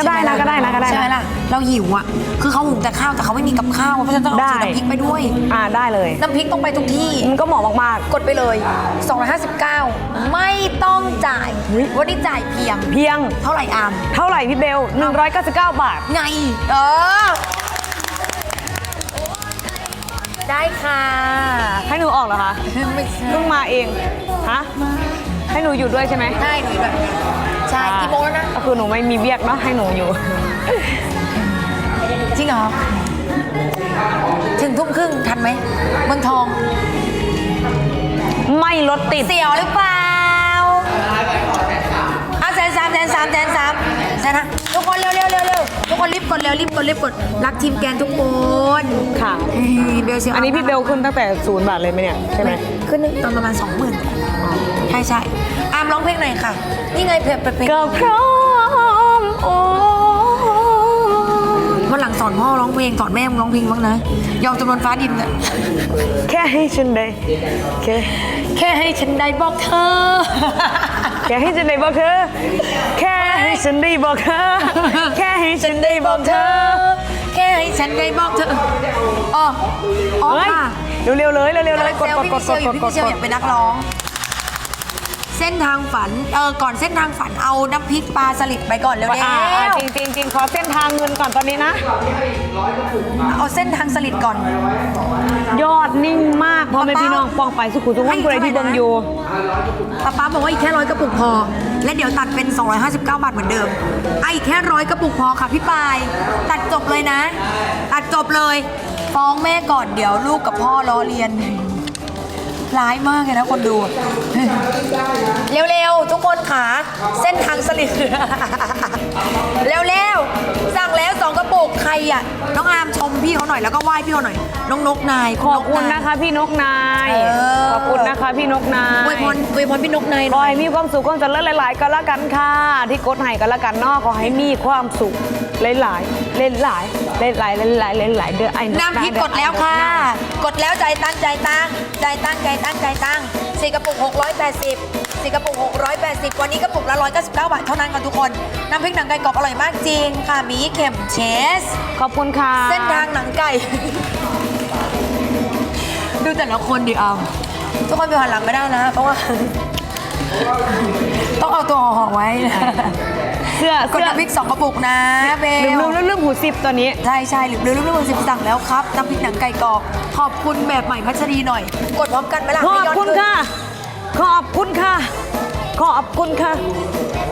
Speaker 5: ก็ได้นะก็ได้นะก็ได้นะ
Speaker 1: ใช่ไหมล่ะเราหิวอะคือเขาหุงแต่ข้าวแต่เขาไม่มีกับข้าวเพราะฉะนั้นต้องเอา
Speaker 5: ได้
Speaker 1: ถือน้ำพริกไปด้วย
Speaker 5: อ่าได้เลย
Speaker 1: น้ำพริกต้องไปทุกที่
Speaker 5: มันก็เหมาะมาก
Speaker 1: กดไปเลย 259 ไม่ต้องจ่ายวันนี้จ่ายเพียง
Speaker 5: ๆ เพียง
Speaker 1: เท่าไหร่อาม
Speaker 5: เท่าไหร่พี่เบล 199 บาท
Speaker 1: ไง เออ ได้ค่ะ
Speaker 5: ให้หนูออกเหรอคะ
Speaker 1: ไม่ใช่
Speaker 5: เพิ่งมาเองฮะ ให้หนูอยู่ด้วยใช่ไหม
Speaker 1: ได้หนูแบบใช่กี่โมงแล้วนะ
Speaker 5: ก็คือหนูไม่มีเบียกเนาะให้หนูอยู่
Speaker 1: จริงเหรอ ถึงทุ่มครึ่งทันไหมเมืองทอง
Speaker 5: ไม่รถติด
Speaker 1: เสี่ยวหรือเปล่าเอาแสนสามแสนสามแสนสามแสนห้าทุกคนเร็วเร็วเร็วเร็วทุกคนรีบกดเร็วรีบกดรีบกดรักทีมแกนทุกคน
Speaker 5: ค่ะ
Speaker 1: เฮ้ยเบลเซียว
Speaker 5: อันนี้พี่เบลขึ้นตั้งแต่ศูนย์บาทเลยไหมเนี่ย ใช่ไหม
Speaker 1: ขึ้นตอนประมาณสองหมื่น ใช่ใช่อามร้องเพลงหน่อยค่ะ นี่ไงเพลงเพลง
Speaker 5: ก็พร้อมโอ้
Speaker 1: วันหลังสอนพ่อร้องเพลงสอนแม่มึงร้องเพลงบ้างนะ ยอมจำนวนฟ้าดินอะ
Speaker 5: แค่ให้ฉันได้แค่
Speaker 1: แค่ให้ฉันได้บอกเธอ
Speaker 5: แค่ให้ฉันได้บอกเธอ แค่ให้ฉันได้บอกเธอ แค่ให้ฉันได้บอกเธอ
Speaker 1: แค่ให้ฉันได้บอกเธออ๋ออ๋อ
Speaker 5: เฮ้ย
Speaker 1: ค่ะ
Speaker 5: เร็วๆเลยเร็วๆเลยกด
Speaker 1: เซล
Speaker 5: กด
Speaker 1: พี่
Speaker 5: ก
Speaker 1: มิ
Speaker 5: ด
Speaker 1: เช
Speaker 5: ก
Speaker 1: ล
Speaker 5: ด
Speaker 1: อกยู่
Speaker 5: ด
Speaker 1: พี่
Speaker 5: ก
Speaker 1: มิ
Speaker 5: ด
Speaker 1: เชลอยากเป็นนักร้อง เส้นทางฝัน เออ ก่อนเส้นทางฝันเอาน้ำพริกปลาสลิดไปก่อนเร็ว
Speaker 5: อ่าอ่าจริงจริงจริงขอเส้นทางเงินก่อนตอนนี้นะ
Speaker 1: เอาเส้นทางสลิดก่อน
Speaker 5: ยอดนิ่งมากพ่อแม่พี่น้องปองไปสุขุมทุกคนคนใดที่เบิ่งอยู่
Speaker 1: ป้าป้าบอกว่าอีกแค่ร้อยกระปุกพอ และเดี๋ยวตัดเป็น 259 บาทเหมือนเดิมไอ้แค่ร้อยกระปุกพอค่ะพี่ปาย ตัดจบเลยนะ ตัดจบเลย ฟ้องแม่ก่อนเดี๋ยวลูกกับพ่อล้อเลียน ร้ายมากเลยนะคนดู เร็วๆ ทุกคนขาเส้นทางสลิดเร็วๆ สั่งแล้วสองกระปุกใครอะ น้องอาร์มชมพี่เขาหน่อยแล้วก็ไหว้พี่เขาหน่อย น้องนกนาย
Speaker 5: ขอบคุณ
Speaker 1: นกาย
Speaker 5: นะคะพี่นกนาย
Speaker 1: เออ
Speaker 5: ขอบคุณนะคะพี่นกนา
Speaker 1: อวย
Speaker 5: ย
Speaker 1: พรอวยพรพี่นกนายห
Speaker 5: ข
Speaker 1: น่
Speaker 5: อ
Speaker 1: อย
Speaker 5: ให้มีความสุขความเจริญหลาย ๆ ก็แล้วกันค่ะ ที่กดให้ก็แล้วกันเนอกขอให้มีความสุขหลายๆหลายๆ หลายๆหลายๆหลายๆเด้อไอ้นก
Speaker 1: น้ำพริกกดแล้วค่ะ กดแล้วใจายตั้งใจายตั้งใจายตั้งใจายตั้งใจายตั้งสี่กระปุก 680สี่กระปุก 680 วันนี้กระปุกละ199 บาทเท่านั้นค่ะทุกคน น้ำพริกหนังไก่กรอบอร่อยมากจริงค่ะหมีเข็มเชส
Speaker 5: ขอบคุณค่ะ
Speaker 1: เส้นทางหนังไก่ ดูแต่ละคนดิเอาทุกคนไปหันหลังไม่ได้นะ เพราะว่า ต้องเอาตัวห่อๆไว้นะ
Speaker 5: เสื้อก
Speaker 1: ด
Speaker 5: เสื้อ
Speaker 1: น้ำพริกสองกระปุกนะเบล
Speaker 5: ลืมลืมลืมลืมหูสิบตัวนี้
Speaker 1: ใช่ใช่หรือเรื่องเรื่องสิบสั่งแล้วครับน้ำพริกหนังไก่กรอบขอบคุณแบบใหม่พัชรีหน่อย กดพร้อมกันไหมล่ะ
Speaker 5: ขอบ
Speaker 1: ให้ยด
Speaker 5: คุณ
Speaker 1: ขึ้น
Speaker 5: ค่ะ ขอบคุณค่ะ ขอบคุณค่ะ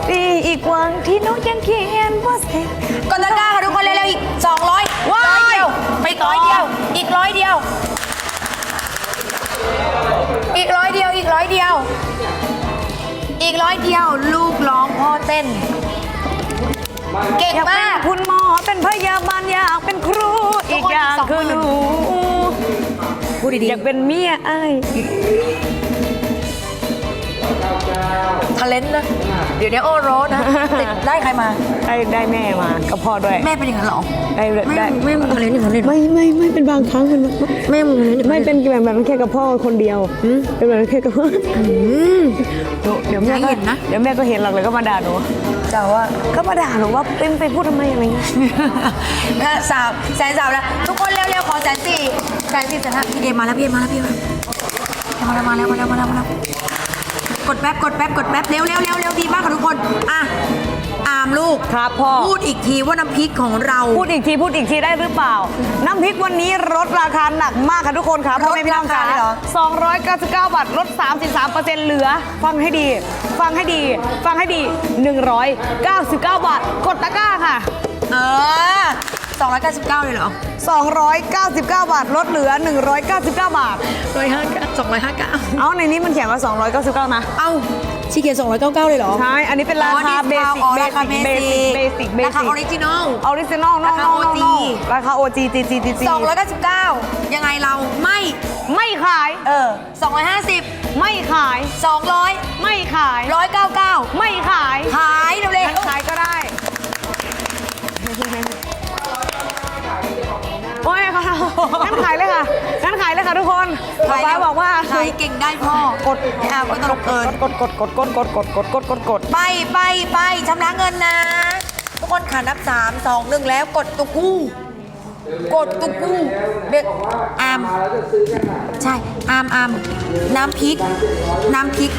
Speaker 5: ปีอีกวันที่น้องยังเขียนว่าเสร็จ
Speaker 1: กดตะกร้าค่ะทุกคนเร็วๆอีก 200
Speaker 5: ว้าย
Speaker 1: ร้อยเดียวไปอีกร้อยเดียว อีกร้อยเดียว อีกร้อยเดียวอีกร้อยเดียว อีกร้อยเดียว ลูกร้องพ่อเต้น เก่ง
Speaker 5: อยากเป็น
Speaker 1: มาก
Speaker 5: คุณหมอเป็นพยาบาลอยากเป็นครู
Speaker 1: ทุ
Speaker 5: อี
Speaker 1: ก
Speaker 5: ก
Speaker 1: คน
Speaker 5: อย่าง
Speaker 1: สองหมื่
Speaker 5: คือนหนู
Speaker 1: พูดดี
Speaker 5: อยากเป็นเมียไอ้าย
Speaker 1: ๆ ทะเลนนะ เดี๋ยวเนี้ยโอโรสนะ ติดได้ใครมา
Speaker 5: ได้ได้แม่มากับพ่อด้วย
Speaker 1: แม่เป็นอย่างนั้นเหรอ
Speaker 5: ได้ได้
Speaker 1: แม่
Speaker 5: ได้
Speaker 1: แม่มึงทะเลนอย่างนั้นเลยเหรอ
Speaker 5: ไม่ไม่ไม่เป็นบางครั้งเป็น
Speaker 1: แม่มึงทะเลนอย่างนั้น
Speaker 5: ไม่
Speaker 1: เลยเหรอ
Speaker 5: เป็นแบบแบบนั้นแค่กับพ่อคนเดียว เป็นแบบนั้นแค่กับพ่อ
Speaker 1: อืม
Speaker 5: เดี๋ยวเดี๋ยวแม่
Speaker 1: อย่า
Speaker 5: ก็
Speaker 1: ให้เห็นนะ
Speaker 5: เดี๋ยวแม่ก็เห็นหรอกเลยก็มาด่าหนู
Speaker 1: แต่ว่า
Speaker 5: ก็มาด่าหนูว่าเป็นไปพูดทำไมอะไรเงี้ย
Speaker 1: แล้วสาวแสนสาวแล้วทุกคนเร็วๆขอแสนสี่แสนสี่แสนห้าพี่เอมาแล้วพี่เอมาแล้วพี่เอมาแล้วมาแล้วมาแล้วมาแล้วมาแล้ว กดแป๊บกดแป๊บกดแป๊บเร็วเร็วเร็วเร็วดีมากค่ะทุกคนอะอามลูก
Speaker 5: ครับพ่อ
Speaker 1: พูดอีกทีว่าน้ำพริกของเรา
Speaker 5: พูดอีกทีพูดอีกทีได้หรือเปล่า น้ำพริกวันนี้ลดราคาหนักมากค่ะทุกคนค่ะพ่อแม่พี่น้องค่ะ
Speaker 1: ลดราคาเลยเหรอ
Speaker 5: 299 บาทลด 33%เหลือ ฟังให้ดี ฟังให้ดี ฟังให้ดี 199 บาท กดตะกร้าค่ะ
Speaker 1: เออ สองร้อยเก้าสิบเก้าเลยเหรอ
Speaker 5: 299 บาท ลดเหลือ 199 บาท
Speaker 1: ร้อยห้าเก้าสองร้อยห้าเก้า
Speaker 5: เอาในนี้มันเขียนว่า 299 นะ
Speaker 1: เอ้าชีเขียน299 เลยเหรอ
Speaker 5: ใช่ อันนี้เป็นราคาเบสิก
Speaker 1: อ๋อ
Speaker 5: เบ
Speaker 1: ราคา
Speaker 5: สิก
Speaker 1: เบ
Speaker 5: เบ
Speaker 1: สิ
Speaker 5: สิก
Speaker 1: ก
Speaker 5: เบสิก เบ
Speaker 1: ราคา
Speaker 5: สิ
Speaker 1: อกอริจินอล
Speaker 5: ออริจินอล
Speaker 1: ราคา OG
Speaker 5: ราคา OG จีจีจีจี
Speaker 1: 299 ยังไงเราไม่
Speaker 5: ไม่ขาย
Speaker 1: เออ 250
Speaker 5: ไม่ขาย
Speaker 1: 200
Speaker 5: ไม่ขาย
Speaker 1: 199
Speaker 5: ไม่ขาย
Speaker 1: ขายเร็ว
Speaker 5: งั้นขายก็ได้ โอ้ยค่ะงั้นขายเลยค่ะงั้นขายเลยค่ะทุกคน
Speaker 1: ๆ
Speaker 5: ป๊าป๊าบอกว่า
Speaker 1: ขายเก่งได้พ่อกดอ่าก็ตลกเกิน
Speaker 5: กดกดกดกดกดกดกดกดกดกด
Speaker 1: ไปไปไปชำระเงินนะ ทุกคนขานับ3 2 1แล้วกดตุกกู้กดตุกกู้เด็กอามใช่อามอามน้ำพริก น้ำพริก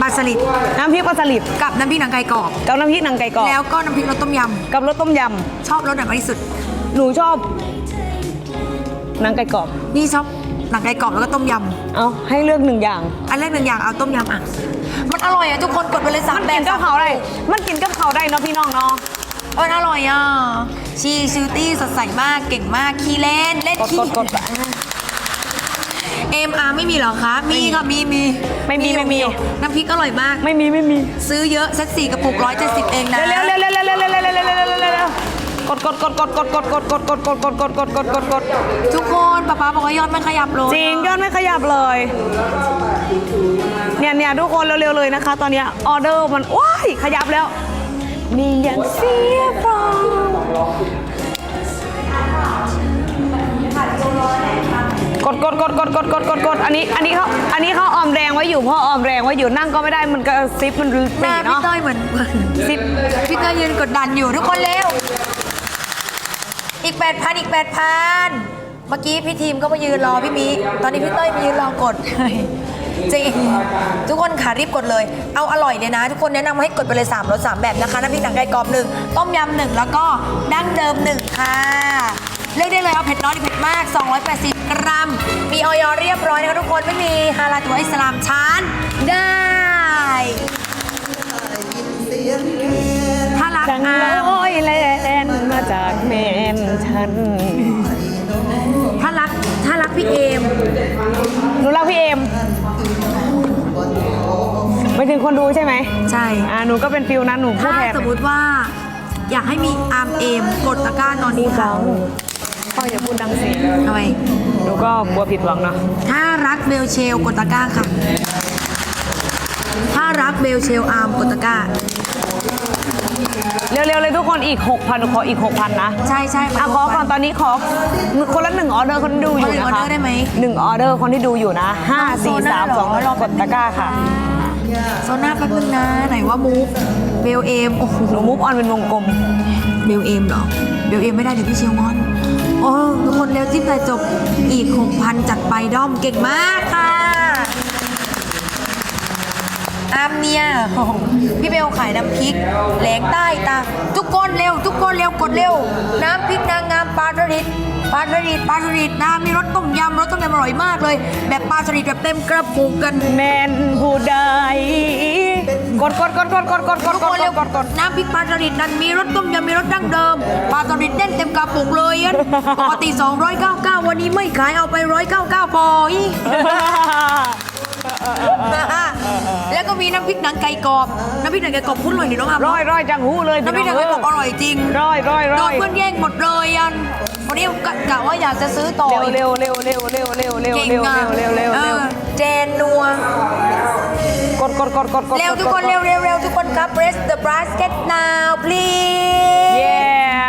Speaker 1: ปลาสลิด
Speaker 5: น้ำพริกปลาสลิด
Speaker 1: กับน้ำพริกหนังไก่กรอบ
Speaker 5: กับน้ำพริกหนังไก่กรอบ
Speaker 1: แล้วก็น้ำพริกรสต้มย
Speaker 5: กับรสต้มยำ
Speaker 1: ชอบรสไหนมากที่สุดำ
Speaker 5: หนูชอบหนังไก่กรอบ
Speaker 1: นี่ชอบหนังไก่กรอบแล้วก็ต้มยำ
Speaker 5: เอาให้เลือกหนึ่งอย่าง
Speaker 1: อันแรกหนึ่งอย่างเอาต้มยำอะ มันอร่อยอะทุกคนกดไปเลยสามแบ
Speaker 5: มั
Speaker 1: บ
Speaker 5: นกินกับเขาได้ มันกินกับเขาได้เนาะพี่น้องเนาะ
Speaker 1: เอออร่อยอะ ชีซิลตี้สดใสมากเก่งมากขี้เล่นเล่นขี้เอ็มอาร์ไม่มีหรอคะ มีค่ะมีมี
Speaker 5: ไม่มีไม่มี
Speaker 1: น้ำพริกอร่อยมาก
Speaker 5: ไม่มีไม่มี
Speaker 1: ซื้อเยอะสักสี่กระปุกร้อยเจ็ดสิบเองนะ
Speaker 5: เร็วเร็วเร็ว ดกดกดกดกดกดกดกดกดกดกดกดกดกดกดกด
Speaker 1: ทุกคนป๊าป๊าบอกว่ายอดมันขยับลง
Speaker 5: จริงยอดไม่ขยับเลย เนี่ยเนี่ยทุกคนเร็วๆเลยนะคะ ตอนเนี้ยออเดอร์มันว้ายขยับแล้ว มีอย่างเสียฟรองกดกดกดกดกดกดกดกดอันนี้อันนี้เขาอันนี้เขาออมแรงไว้อยู่พราะออมแรงไว้อยู่นั่งก็ไม่ได้มันก็ซิปมัน
Speaker 1: ห
Speaker 5: ตี
Speaker 1: น้าพี่
Speaker 5: เนาะ
Speaker 1: เต้ยเหมือน
Speaker 5: ซิป
Speaker 1: พี่เต้ยยืนกดดันอยู่ทุกคนเร็ว อีกแปดพันอีกแปดพันเมื่อกี้พี่ทีมก็มายืนรอพี่มีตอนนี้พี่เต้ยมายืนรอกด จริง ทุกคนขารีบกดเลย เอาอร่อยเลยนะ ทุกคนแนะนำให้กดไปเลย 3รส3แบบนะคะ น้ำพริกหนังไก่กรอบหนึ่งต้มยำหนึ่งแล้วก็ดั้งเดิมหนึ่งค่ะ เลือกได้เลยเอาเผ็ดน้อยหรือเผ็ดมาก 280 กรัม มีออยเรียบร้อยนะคะทุกคนไม่มีฮาลาลตัวอิสลามชานได้
Speaker 5: งคนดูใช่ไหม
Speaker 1: ใช่
Speaker 5: อ่าหนูก็เป็นฟิลนั้นหนูพูด
Speaker 1: ถ้า
Speaker 5: แทน
Speaker 1: สมมติว่า อยากให้มีอาร์มเอมกดตะกร้าตอนนี้ค่ะ
Speaker 5: พ่ออย่าพูดดังสิ
Speaker 1: ทำไม
Speaker 5: หนูก็กลัวผิดหวังเนาะ
Speaker 1: ถ้ารักเบลเชลกดตะกร้าค่ะ ถ้ารักเบลเชลอาร์มกดตะกร้า
Speaker 5: เร็วๆเลยทุกคนอีก 6,000ขออีก 6,000 นะ
Speaker 1: ใช่ใช่มา
Speaker 5: อะขอก่อนตอนนี้ขอคนละหนึ่งออเดอร์คนที่ดูอยู่
Speaker 1: ขอหนึ่ง
Speaker 5: นะคะ
Speaker 1: ออเดอร์ได้ไหม
Speaker 5: หนึ่งออเดอร์คนที่ดูอยู่นะ5 4 3 2กดตะกร้าค่ะ
Speaker 1: โซน่าแป๊บนึงนะ ไหนว่ามูฟเบลเอมโอ้โห
Speaker 5: หนูมูฟออนเป็นวงกลม
Speaker 1: เบลเอมเหรอ เบลเอมไม่ได้เดี๋ยวพี่เชียวงอน โอ้ทุกคนเร็วจิ้มแต่จบอีก 6,000 จัดไปด้อมเก่งมากค่ะอามเนียโอ้โหพี่เบลขายน้ำพริกแหลงใต้ตา ทุกคนเร็ว ทุกคนเร็วกดเร็ว น้ำพริกนางงามปลาสลิด ปลาสลิดปลาสลิดนะมีรสต้มยำรสต้มยำอร่อยมากเลย แบบปลาสลิดแบบเต็มกระปุกกัน
Speaker 5: แมนผู้ใดกดกดกดกดกดกดกด
Speaker 1: ทุก
Speaker 5: ก
Speaker 1: ค
Speaker 5: ด
Speaker 1: นเร็ว
Speaker 5: กดกด
Speaker 1: น้ำพริกปลาสลิดนั้นมีรสต้มยำมีรสดั้งเดิมปลาสลิดเด่นเต็มกระปุกเลยอันปกติ299 วันนี้ไม่ขายเอาไป199พออีกแล้วก็มีน้ำพริกหนังไก่กรอบ น้ำพริกหนังไก่กรอบพุ่นเลยนี่น้องอาบ
Speaker 5: ร้อยร้อยจังหูเลย
Speaker 1: น้ำพริกหนังไก่กรอบอร่อยจริง
Speaker 5: ร้อยร้อย
Speaker 1: โด
Speaker 5: ร้อนย
Speaker 1: เพื่อนแย่งหมดเลยอัน วันนี้กะกะว่าอยากจะซื้อต่อ
Speaker 5: เร็ว
Speaker 1: อีก
Speaker 5: เร็วเร็วเร็วเร็วเร็วเร็ว
Speaker 1: เก่ง
Speaker 5: เร็ว
Speaker 1: อะ
Speaker 5: เร็วเร็ว
Speaker 1: เอ
Speaker 5: เร็ว
Speaker 1: อเจนนัว
Speaker 5: กดกดกดกดกด
Speaker 1: เร็วทุกคนเร็วเร็วเร็วทุกคนครับ press the basket now please
Speaker 5: เย้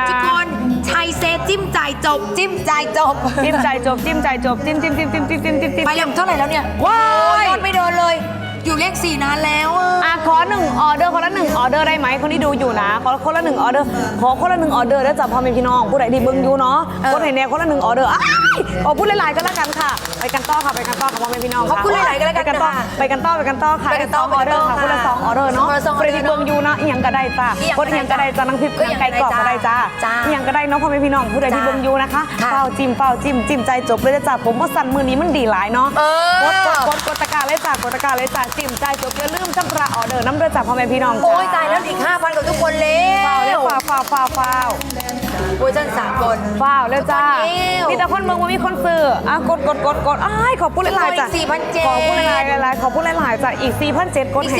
Speaker 1: ทุกคนชัยเซจิ้มจ่ายจบจิ้มจ่ายจบ
Speaker 5: จิ้มใจจบจิ้มใจจบจิ้มจิ้มจิ้มจิ้มจิ้มจิ้มจิ้มจิ้ม
Speaker 1: ไปเร็วเท่าไหร่แล้วเนี่ย
Speaker 5: ว้าย
Speaker 1: โอ้ยอดไม่เดินเลย อยู่เลขสี่นานแล้วอะ
Speaker 5: อะขอหนึ่งออเดอร์คนละหนึ่งออเดอร์ได้ไหมคนที่ดูอยู่นะขอคนละหนึ่งออเดอร์ขอคนละหนึ่งออเดอร์แล้วจับพ่อแม่พี่น้องผู้ใดที่เบิ่งอยู่เนาะคนไหนแน่คนละหนึ่งออเดอร์อ้ายขอพูดหลายๆก็แล้วกันค่ะ ไปกันต่อค่ะไปกันต่อค่ะพ่อแม่พี่น้อง
Speaker 1: ขอบคุณหลายๆก็แล้วกัน
Speaker 5: ไปกันต่อ
Speaker 1: ค่ะ
Speaker 5: ไปกันต่อไปกันต่อค่ะ
Speaker 1: ไปกันต่อ
Speaker 5: สงออเดอร์ค่ะ
Speaker 1: ไป
Speaker 5: คน
Speaker 1: กันต่อ
Speaker 5: ละสองออเดอร์เนาะ
Speaker 1: คนละสองออ
Speaker 5: ผู้
Speaker 1: เด
Speaker 5: ใด
Speaker 1: อร์
Speaker 5: ที่เบิ่งอยู่นะอีหยังก็ได้จ้า
Speaker 1: อีหยัง
Speaker 5: คนอีหยังก็ได้จ้านังพริก
Speaker 1: ก็อีหยัง
Speaker 5: ไก่กรอบก็ได้จ้า
Speaker 1: จ้า
Speaker 5: อีหยังก็ได้เนาะพ่อแม่พี่น้องผู้ใดที่
Speaker 1: จ้า
Speaker 5: เบิ่งอยู่นะคะ
Speaker 1: ค่ะ
Speaker 5: เฝ้าจิ้มเฝ้าจิ้มจิ้มใจจบเลยนะจ้าผมว่าสั่นมือนี้มันดีหลายเนาะ
Speaker 1: เออ ก
Speaker 5: ดกดกดกดตะกร้ารเลยจ้ากดตะกร้ารเลยจ้าจิ้มใจจบอย่าลืมชำระออเดอร์น้ำเดือดจากพ่อแม่พี่น้องจ้า
Speaker 1: โอ้ยตายแล้วอีก 5,000กับทุกคนแล้
Speaker 5: ฟาวเร็
Speaker 1: ว
Speaker 5: วฟาวฟาวฟาวฟาว
Speaker 1: เวอร์ชันสากล
Speaker 5: ว้าวเร็วจ้า
Speaker 1: เร็ว
Speaker 5: มีแต่คนเมืองว่ามีคนซื้ออะกดกดกดกดอ้ายขอบคุณหลายๆจ้ะ
Speaker 1: อีก4,700
Speaker 5: ขอบคุณหลายๆหลายๆขอบคุณหลายๆจ้ะอีก4,700กดให้